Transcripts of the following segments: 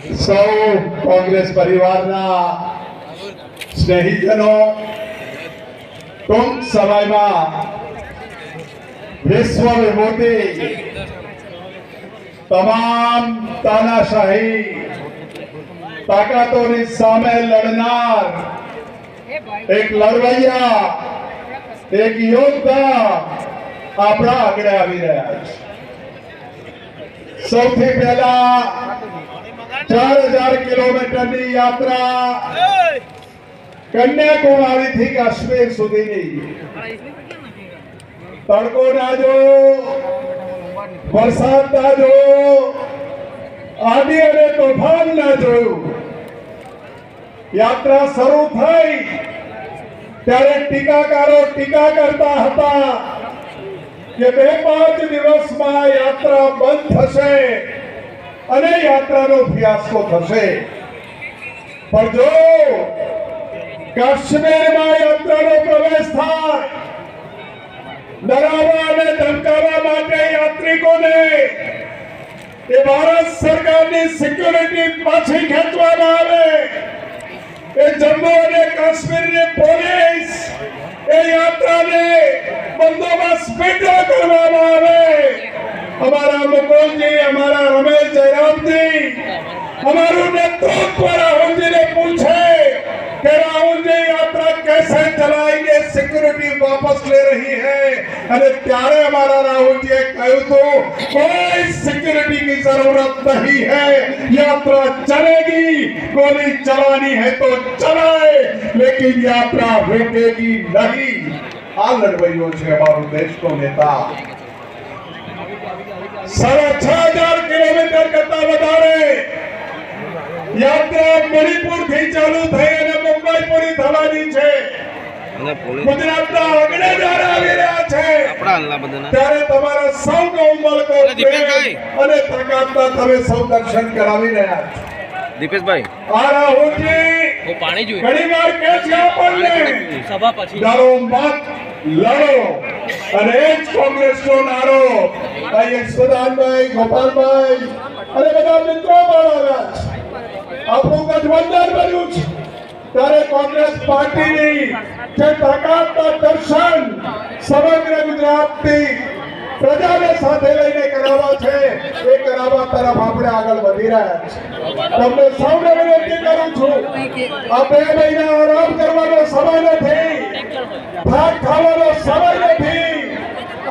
સૌ કોંગ્રેસ પરિવારના સ્નેહીજનો, ટૂંક સમયમાં વિશ્વ વિભૂતિ તમામ તાનાશાહી તાકાતોની સામે લડનાર એક લડવૈયા, એક યોદ્ધા આપણા આગળ આવી રહ્યા છે. સૌથી પહેલા ચાર હજાર કિલોમીટરની યાત્રા કન્યાકુમારી થી કાશ્મીર સુધીની તડકો ના જોયો વરસાદ ના જોયો આદિ અને તોફાન ના જોયું યાત્રા શરૂ થઈ ત્યારે ટીકાકારો ટીકા કરતા હતા કે બે પાંચ દિવસમાં યાત્રા બંધ થશે અને યાત્રાનો ફિયાસ્કો થશે. પણ જો કાશ્મીરમાં યાત્રાનો પ્રવેશ થાય ડરાવવા અને ધમકાવવા માટે યાત્રિકોને એ ભારત સરકારની સિક્યુરિટી પાછી ખેંચવામાં આવે. એ જમ્મુ અને કાશ્મીરની પોલીસ એ યાત્રાને બંદોબસ્ત પેટો કરવામાં આવે. અમારા बोलती हमारा रमेश जयराम जी हमारे नेतृत्व पर राहुल जी ने पूछे कि राहुल जी, यात्रा कैसे चलाएँगे? सिक्योरिटी वापस ले रही है। अरे प्यारे हमारा राहुल जी કહ્યું तो कोई सिक्योरिटी की ज़रूरत नहीं है। यात्रा चलेगी, गोली चलानी है तो चलाए, लेकिन यात्रा रुकेगी नहीं। આ લડવાઈઓ છે देश को नेता। સાડા છ હજાર કિલોમીટર કરતા વધારે યાત્રા મણિપુરથી ચાલુ થઈ અને મુંબઈ પૂરી થવાની છે. ગુજરાતના અગ્નેદાર આવી રહ્યા છે. આપણા હલ્લા બધાના. ત્યારે તમારા સૌનો ઉમળકો અરે દીપેશભાઈ. પ્રેમ અને તાકાતના તમે સૌ દર્શન કરાવી રહ્યા છો. દીપેશભાઈ. આ રાહુલજી પાણી જોઈએ કહે છે આપણને સભા પછી. ડરો મત લડો અને એ જ કોંગ્રેસનો નારો અહીં યશોદાનભાઈ ગોપાલભાઈ, અને બધા મિત્રો પણ આવ્યા આપણું ગઠબંધન બન્યું છે. ત્યારે કોંગ્રેસ પાર્ટીની જે તાકાતના દર્શન સમગ્ર ગુજરાતની પ્રજાને સાથે લઈને કરાવવા છે, એ કરાવવા તરફ આપણે આગળ વધી રહ્યા છે તમને સૌને વિનંતી કરું છું, આ બે મહિના આરામ કરવાનો સમય નથી. ભાગ ખાવાનો સમય નથી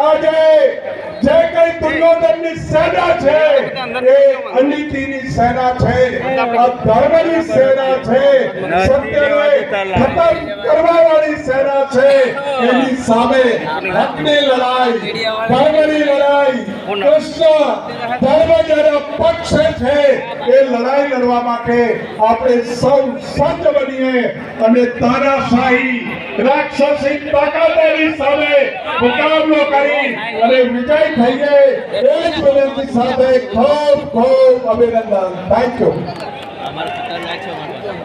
આજે જે દુર્યોધનની સેના છે. એ અનિતિની સેના છે. આ ધર્મની સેના છે. સત્યને ખતમ કરવા વાળી સેના છે. એની સામે હકની લડાઈ ધર્મની લડાઈ કૃષ્ણ ધર્મ પક્ષે છે. એ લડાઈ લડવા માટે આપણે સૌ સજ્જ બનીએ અને તાનાશાહી રાક્ષસી તાકાતોની સામે મુકાબલો કરી અને વિજય થઈએ. એ જ વિનંતી સાથે ખૂબ ખૂબ અભિનંદન. Thank you